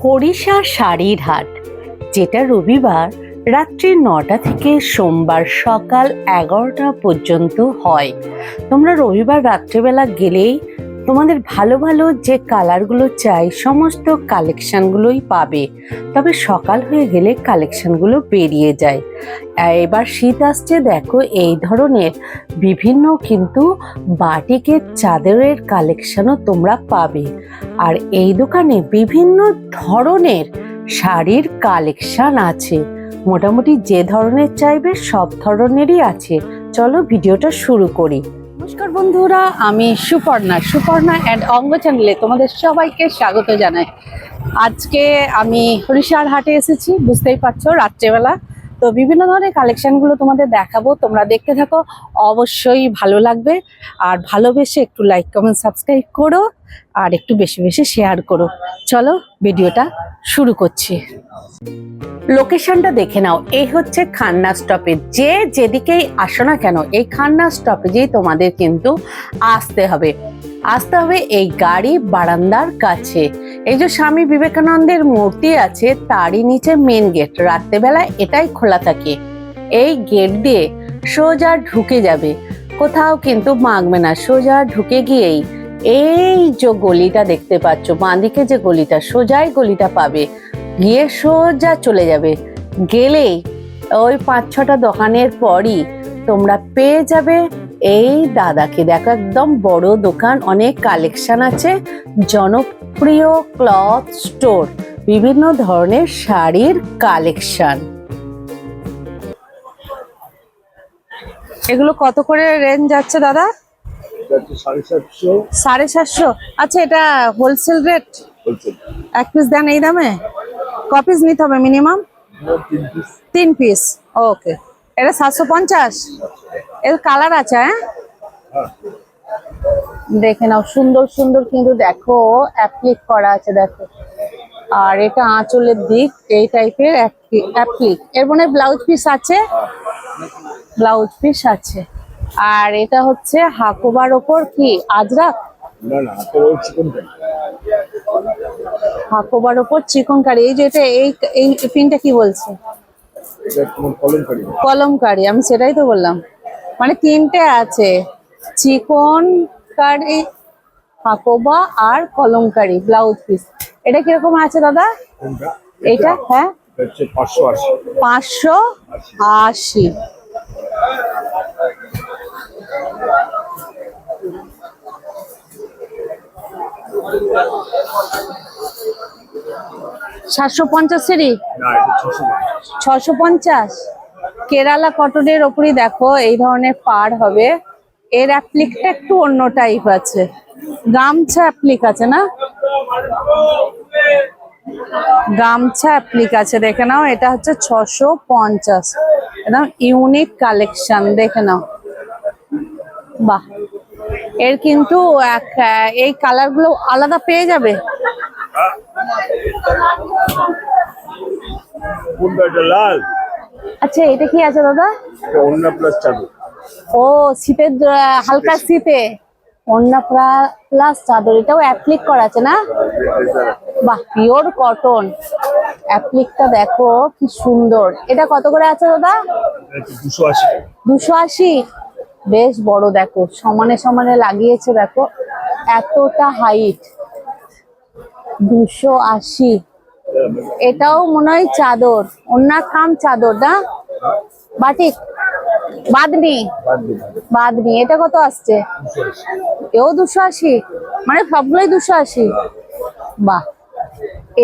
হরিষা শাড়ির হাট, যেটা রবিবার রাত্রি নটা থেকে সোমবার সকাল এগারোটা পর্যন্ত হয়। তোমরা রবিবার রাত্রিবেলা গেলেই তোমাদের ভালো ভালো যে কালারগুলো চাই, সমস্ত কালেকশনগুলোই পাবে। তবে সকাল হয়ে গেলে কালেকশনগুলো বেরিয়ে যায়। এবার শীত আসছে, দেখো এই ধরনের বিভিন্ন কিন্তু বাটিকের চাদরের কালেকশনও তোমরা পাবে। আর এই দোকানে বিভিন্ন ধরনের শাড়ির কালেকশন আছে। মোটামুটি যে ধরনের চাইবে সব ধরনেরই আছে। চলো ভিডিওটা শুরু করি। নমস্কার বন্ধুরা, আমি সুপর্ণা সুপর্ণা অ্যান্ড অঙ্গ চ্যানেলে তোমাদের সবাইকে স্বাগত জানাই। আজকে আমি হরিশার হাটে এসেছি, বুঝতেই পারছ, রাত্রেবেলা। তো বিভিন্ন ধরনের কালেকশনগুলো তোমাদের দেখাবো, তোমরা দেখতে থাকো, অবশ্যই ভালো লাগবে। আর ভালোবেসে একটু লাইক কমেন্ট সাবস্ক্রাইব করো, আর একটু বেশি বেশি শেয়ার করো। চলো ভিডিওটা শুরু করছি। লোকেশনটা দেখে নাও। এই হচ্ছে খান্না স্টপেজ যে যেদিকেই আসো না কেন, এই খান্না স্টপেজেই তোমাদের কিন্তু আসতে হবে। আসতে হবে এই গাড়ি বারান্দার কাছে। এই যে স্বামী বিবেকানন্দের মূর্তি আছে, তারই নিচে মেন গেট রাত্রেবেলা এটাই খোলা থাকে। এই গেট দিয়ে সোজা ঢুকে যাবে। কোথাও কিন্তু মাগবে না। সোজা ঢুকে গিয়েই এই যে গলিটা দেখতে পাচ্ছ, বাঁদিকে যে গলিটা, সোজাই গলিটা পাবে। গিয়ে সোজা চলে যাবে। গেলেই ওই পাঁচ ছটা দোকানের পরই তোমরা পেয়ে যাবে এই দাদাকে। দেখো, একদম বড় দোকান, অনেক কালেকশন আছে। জনপ্রিয় ক্লথ স্টোর, বিভিন্ন ধরনের শাড়ির কালেকশন। এগুলো কত করে রেঞ্জ যাচ্ছে দাদা? সাড়ে সাতশো। আচ্ছা এটা হোলসেল রেট এক পিস দেন এই দামে? ক পিস নিতে হবে মিনিমাম তিন পিস ওকে এটা সাতশো পঞ্চাশ? এর কালার আছে হ্যাঁ? হ্যাঁ। দেখে নাও সুন্দর সুন্দর কিন্তু দেখো অ্যাপ্লিক করা আছে দেখো। আর এটা আঁচলের দিক এই টাইপের অ্যাপ্লিক এর মনে ব্লাউজ পিস আছে? ব্লাউজ পিস আছে। আর এটা হচ্ছে হাকোবার ওপর কি? আজরাক? হাকোবার ওপর চিকন কারি এই যে এটা এই এই পিনটা কি বলছে? কলম কারি কলমকারি আমি সেটাই তো বললাম। মানে তিনটে আছে চিকন কারি হাকোবা আর কলমকারি ব্লাউজ পিস এটা কীরকম আছে দাদা? এটা হ্যাঁ? পাঁচশো আশি। সাতশো পঞ্চাশেরই ছশো পঞ্চাশ। কেরালা কটনের ওপরই দেখো এই ধরনের পার হবে। এর অ্যাপ্লিকটা একটু অন্য টাইপ আছে। গামছা অ্যাপ্লিক আছে না? গামছা অ্যাপ্লিক আছে দেখে নাও। এটা হচ্ছে ছশো পঞ্চাশ। একদম ইউনিক কালেকশন দেখে নাও। বাহ। এর কিন্তু এই কালারগুলো আলাদা পেয়ে যাবে। লাল? আচ্ছা এটা কি আছে দাদা? এটা প্লাস চাদর। ও শীতের হালকা শীতে। অন্যা প্লাস চাদর এটাও অ্যাপ্লিক করা আছে না? বাহ পিওর কটন অ্যাপ্লিকটা দেখো কি সুন্দর। এটা কত করে আছে দাদা? দুশো আশি। দুশো আশি। বেশ বড়, দেখো, সমানে সমানে লাগিয়েছে, দেখো, এতটা হাইট দুশো আশি। এটাও মনে হয় চাদর অন্য কাম চাদর না? বাটিক বাদনি বাদ বাদনি এটা কত আসছে? এও দুশো আশি মানে সবগুলোই দুশো আশি। বাহ,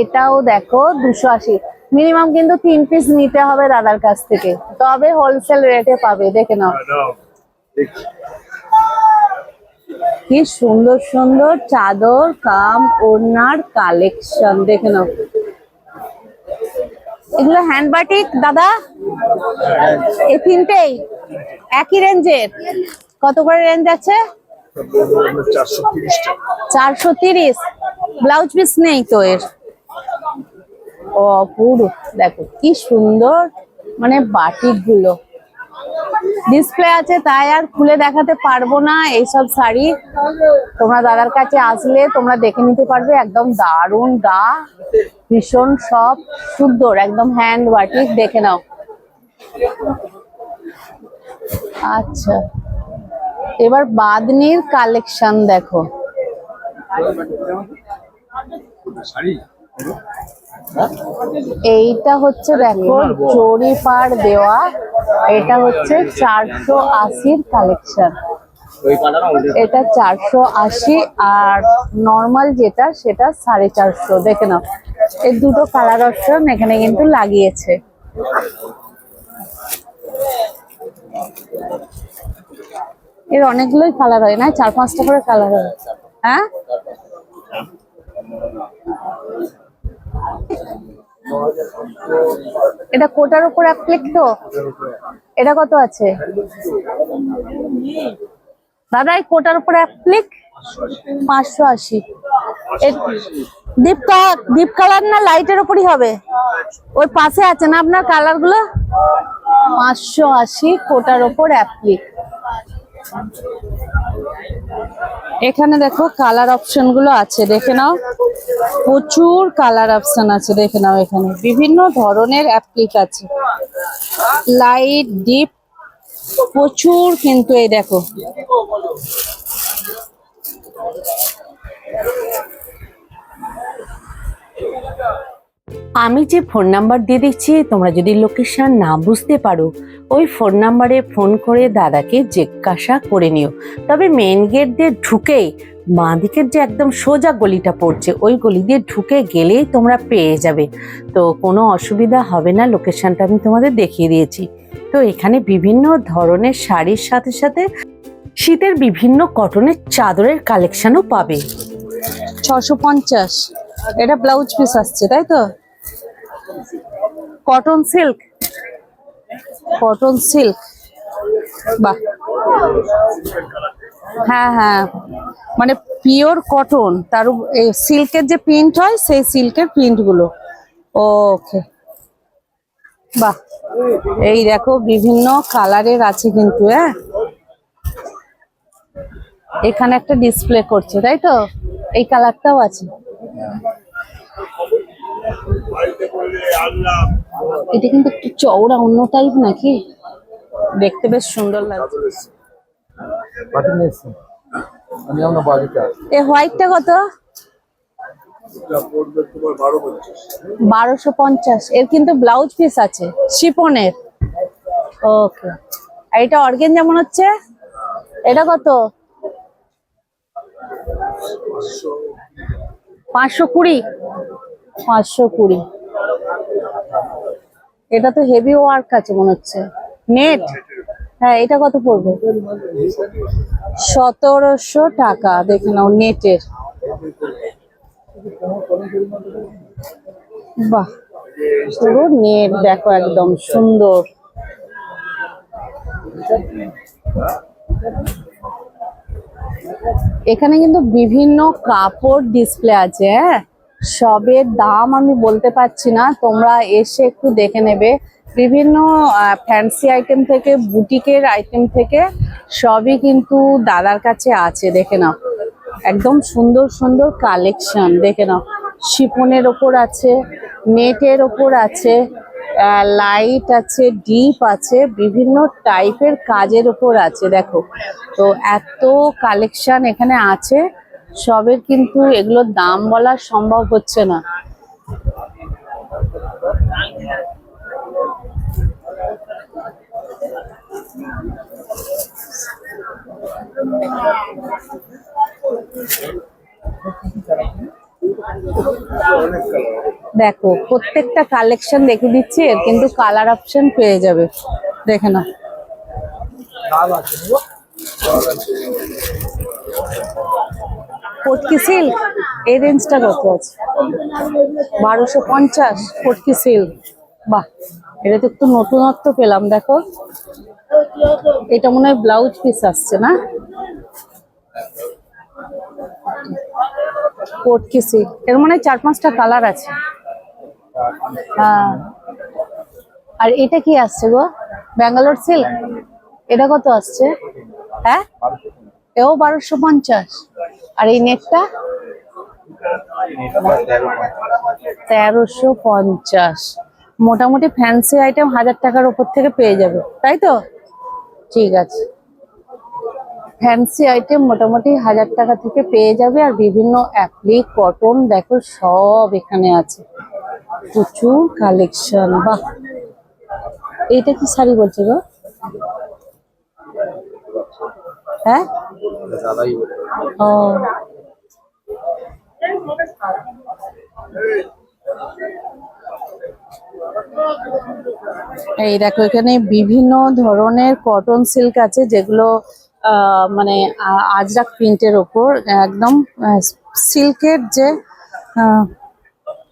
এটাও দেখো দুশো আশি। মিনিমাম কিন্তু তিন পিস নিতে হবে দাদার কাছ থেকে, তবে হোলসেল রেটে পাবে, দেখে নাও। কি সুন্দর সুন্দর চাদর, কাম, ওড়নার কালেকশন দেখে নাও। এগুলো হ্যান্ড বাটিক দাদা? এই তিনটেই? একই রেঞ্জের? কত করে রেঞ্জ আছে? চারশো তিরিশ। ব্লাউজ পিস নেই তো এর? ও, পুরো। দেখো, কি সুন্দর। মানে বাটিকগুলো ডিসপ্লে আছে, তাই আর খুলে দেখাতে পারব না এইসব শাড়ি। তোমরা দাদার কাছে আসলে তোমরা দেখে নিতে পারবে, একদম দারুণ গা, ভীষণ সব, সুন্দর, একদম হ্যান্ড ওয়ার্কিং দেখে নাও। আচ্ছা এবার বাদনির কালেকশন দেখো। এইটা হচ্ছে দেখো, জরি পার দেওয়া। এটা হচ্ছে চারশো আশির কালেকশন এটা চারশো আশি, আর নর্মাল যেটা, সেটা সাড়ে চারশো। দেখে নাও এই দুটো কালার অপশন এখানে কিন্তু লাগিয়েছে। এর অনেকগুলোই কালার হয় না? চার পাঁচটা করে কালার হয়। হ্যাঁ? এটা কোটার উপর অ্যাপ্লিক তো? এটা কত আছে? দাদা, এই কোটার উপর অ্যাপ্লিক পাঁচশো আশি। ডিপ ডিপ কালার না লাইটের উপরই হবে? ওই পাশে আছে না আপনার কালারগুলো? পাঁচশো আশি কোটার ওপর অ্যাপ্লিক এখানে দেখো কালার অপশনগুলো আছে, দেখে নাও। প্রচুর কালার অপশন আছে, দেখে নাও এখানে। বিভিন্ন ধরনের অ্যাপ্লিক আছে। লাইট ডিপ প্রচুর কিন্তু এই দেখো। আমি যে ফোন নাম্বার দিয়ে দিচ্ছি, তোমরা যদি লোকেশন না বুঝতে পারো, ওই ফোন নাম্বারে ফোন করে দাদাকে জিজ্ঞাসা করে নিও। তবে মেন গেট দিয়ে ঢুকেই বাঁ দিকের যে একদম সোজা গলিটা পড়ছে, ওই গলি দিয়ে ঢুকে গেলেই তোমরা পেয়ে যাবে। তো কোনো অসুবিধা হবে না, লোকেশনটা আমি তোমাদের দেখিয়ে দিয়েছি। তো এখানে বিভিন্ন ধরনের শাড়ির সাথে সাথে শীতের বিভিন্ন কটনের চাদরের কালেকশনও পাবে। ছশো পঞ্চাশ। এটা ব্লাউজ পিস আসছে, তাই তো? কটন সিল্ক কটন সিল্ক বাহ। হ্যাঁ হ্যাঁ। মানে পিওর কটন তার সিল্কের যে প্রিন্ট হয়, সেই সিল্কের প্রিন্টগুলো। ওকে বাহ। এই দেখো, বিভিন্ন কালারের আছে কিন্তু হ্যাঁ। এখানে একটা ডিসপ্লে করছে, তাই তো? এই কালারটাও আছে। এটা কিন্তু একটু চওড়া অন্য টাইপ নাকি? দেখতে বেশ সুন্দর লাগছে। এ হোয়াইটটা কত? বারোশো পঞ্চাশ। এর কিন্তু ব্লাউজ পিস আছে শিপনের ওকে আর এটা অর্গেন যেমন হচ্ছে? এটা কত? পাঁচশো কুড়ি। পাঁচশো কুড়ি। এটা তো হেভি ওয়ার্ক আছে মনে হচ্ছে। নেট হ্যাঁ এটা কত পড়বে? সতেরোশো টাকা, দেখে নাও নেটের বাহ, পুরো নেট দেখো একদম সুন্দর। এখানে কিন্তু বিভিন্ন কাপড় ডিসপ্লে আছে হ্যাঁ? সবের দাম আমি বলতে পারছি না, তোমরা এসে একটু দেখে নেবে। বিভিন্ন ফ্যান্সি আইটেম থেকে বুটিকের আইটেম থেকে সবই কিন্তু দাদার কাছে আছে, দেখে নাও। একদম সুন্দর সুন্দর কালেকশন দেখে নাও। শিপনের ওপর আছে, নেটের ওপর আছে লাইট আছে ডিপ আছে, বিভিন্ন টাইপের কাজের ওপর আছে, দেখো। তো এত কালেকশন এখানে আছে। সবের কিন্তু এগুলোর দাম বলা সম্ভব হচ্ছে না। দেখো, প্রত্যেকটা কালেকশন দেখে দিচ্ছি, এর কিন্তু কালার অপশন পেয়ে যাবে। দেখে না পটকি সিল্ক এই রেঞ্জটা কত আছে? বারোশো পঞ্চাশ পটকি সিল্ক বাহ, এটা তো একটু নতুনত্ব পেলাম, দেখো। এটা মনে হয় ব্লাউজ পিস আসছে, না? পটকি সিল্ক এর মানে চার পাঁচটা কালার আছে। হ্যাঁ। আর এটা কি আসছে গো? ব্যাঙ্গালোর সিল্ক এটা কত আসছে? হ্যাঁ? এও বারোশো পঞ্চাশ। আর এই নেটটা? তেরোশো পঞ্চাশ। মোটামুটি ফ্যান্সি আইটেম হাজার টাকার উপর থেকে পেয়ে যাবে। তাই তো? ঠিক আছে। ফ্যান্সি আইটেম মোটামুটি হাজার টাকা থেকে পেয়ে যাবে আর বিভিন্ন অ্যাপ্লিক কটন দেখো সব এখানে আছে। প্রচুর কালেকশন বাহ! এইটা কি শাড়ি বলছো গো? হ্যাঁ? ও। এই দেখো, এখানে বিভিন্ন ধরনের কটন সিল্ক আছে, যেগুলো মানে আজরাক প্রিন্টের ওপর, একদম সিল্কের যে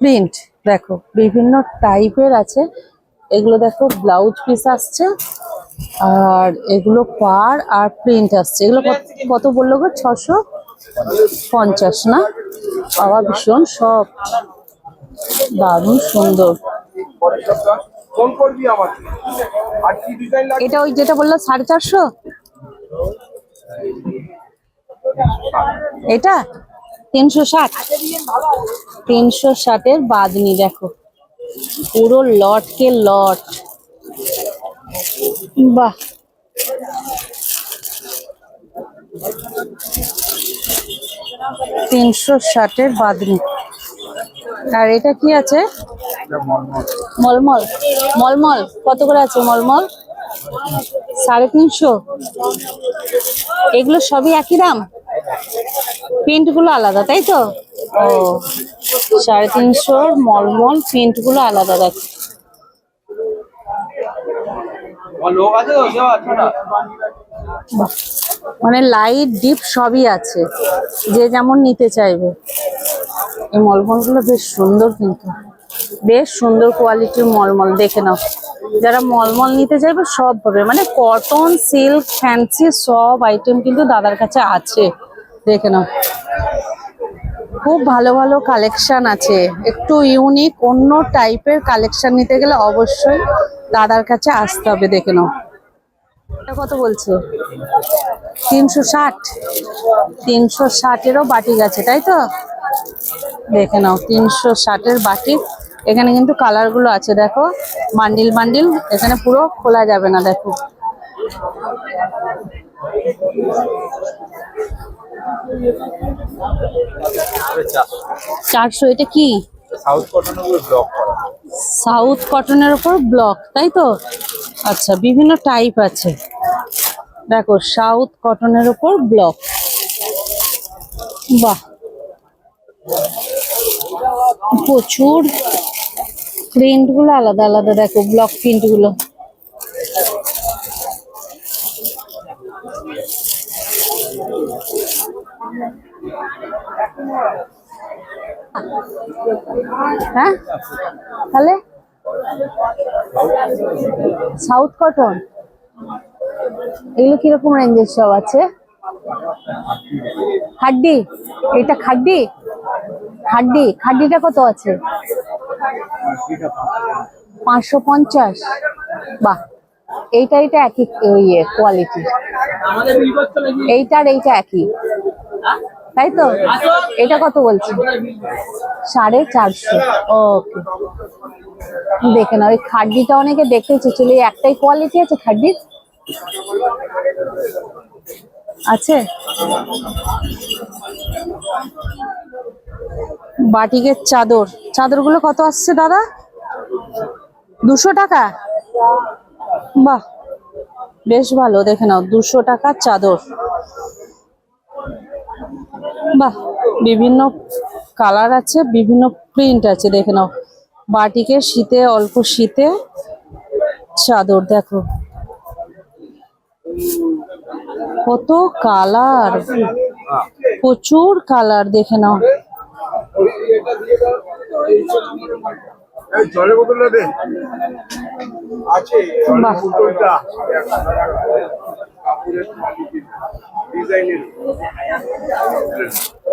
প্রিন্ট দেখো, বিভিন্ন টাইপের আছে। এগুলো দেখো ব্লাউজ পিস আসছে। আর এগুলো পার আর প্রিন্ট আসছে। এগুলো কত- বলল গো? ছশো পঞ্চাশ, না? বাবা, ভীষণ সব। দারুণ সুন্দর। এটা ওই যেটা বলল, সাড়ে চারশো? এটা? তিনশো ষাট। তিনশো ষাটের বাদনি দেখো। পুরো লটকে লট। বাহ। তিনশো ষাটের বাদনি। আর এটা কি আছে? মলমল। মলমল। কত করে আছে মলমল? সাড়ে তিনশো। এগুলো সবই একই দাম? প্রিন্টগুলো আলাদা তাই তো? ও সাড়ে তিনশোর মলমল প্রিন্টগুলো আলাদা দেখো লোক আছে তো কেউ আছে না বাহ। মানে লাইট ডিপ সবই আছে। যে যেমন নিতে চাইবে। এই মলমলগুলো বেশ সুন্দর কিন্তু। বেশ সুন্দর কোয়ালিটির মলমল, দেখে নাও। যারা মলমল নিতে চাইবে, সব পাবে মানে কটন সিল্ক ফ্যান্সি সব আইটেম কিন্তু দাদার কাছে আছে। দেখে নাও। খুব ভালো ভালো কালেকশন আছে। একটু ইউনিক অন্য টাইপের কালেকশন নিতে গেলে অবশ্যই দাদার কাছে আসতে হবে, দেখে নাও। কত বলছে? তিনশো ষাট। তিনশো ষাটেরও বাটিক আছে, তাই তো? দেখে নাও, তিনশো ষাটের বাটিক। এখানে কিন্তু কালারগুলো আছে, দেখো। বান্ডিল বান্ডিল, এখানে পুরো খোলা যাবে না, দেখো। চারশো এটা কি? সাউথ কটনের উপর ব্লক করা। সাউথ কটনের উপর ব্লক তাই তো? আচ্ছা বিভিন্ন টাইপ আছে। দেখো সাউথ কটনের উপর ব্লক বাহ! প্রচুর প্রিন্টগুলো আলাদা আলাদা দেখো ব্লক প্রিন্টগুলো। হ্যাঁ? তাহলে? সাউথ কটন এগুলো কীরকম রেঞ্জের সব আছে? হাড্ডি এটা খাড্ডি? হাড্ডি খাড্ডিটা কত আছে? পাঁচশো পঞ্চাশ। বাহ। এইটা এটা একই ইয়ে কোয়ালিটি এইটার, এইটা একই। তাই তো? এটা কত বলছি সাড়ে চারশো। ওকে। দেখে না ওই খাড্ডিটা অনেকে দেখেছি চলে একটাই কোয়ালিটি আছে খাড্ডির? আছে? বাটিকের চাদর। চাদরগুলো কত আসছে দাদা? দুশো টাকা? বাহ। বেশ ভালো, দেখে নাও, দুশো টাকার চাদর। বাহ বিভিন্ন কালার আছে বিভিন্ন প্রিন্ট আছে দেখে নাও। বাটিকে শীতে অল্প শীতে চাদর দেখো। কত কালার প্রচুর কালার দেখে নাও। আছে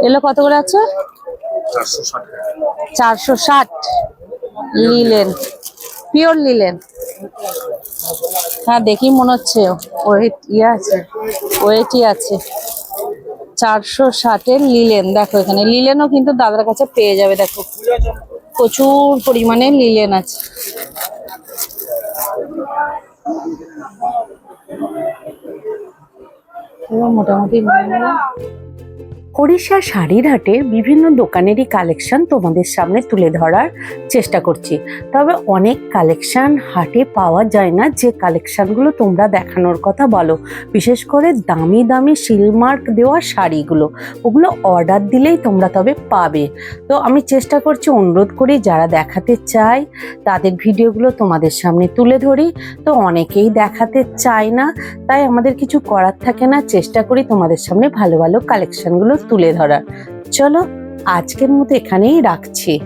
এগুলো কত করে আছে? চারশো ষাট লিলেন। Pure linen. হ্যাঁ দেখি মনে হচ্ছে। ওয়েট ইয়ে আছে। ওয়েটই আছে। চারশো ষাটের লিলেন। দেখো এখানে। লিলেনও কিন্তু দাদার কাছে পেয়ে যাবে দেখো। প্রচুর পরিমাণে লিলেন আছে। এবার মোটামুটি নিয়ে। ওড়িশা শাড়ির হাটের বিভিন্ন দোকানেরই কালেকশন তোমাদের সামনে তুলে ধরার চেষ্টা করছি। তবে অনেক কালেকশন হাটে পাওয়া যায় না, যে কালেকশনগুলো তোমরা দেখানোর কথা বলো। বিশেষ করে দামি দামি সিলমার্ক দেওয়া শাড়িগুলো, ওগুলো অর্ডার দিলেই তোমরা তবে পাবে। তো আমি চেষ্টা করছি, অনুরোধ করি, যারা দেখাতে চাই তাদের ভিডিওগুলো তোমাদের সামনে তুলে ধরি। তো অনেকেই দেখাতে চায় না, তাই আমাদের কিছু করার থাকে না। চেষ্টা করি তোমাদের সামনে ভালো ভালো কালেকশনগুলো তুলে ধরার। চলো আজকের মতো এখানেই রাখছি।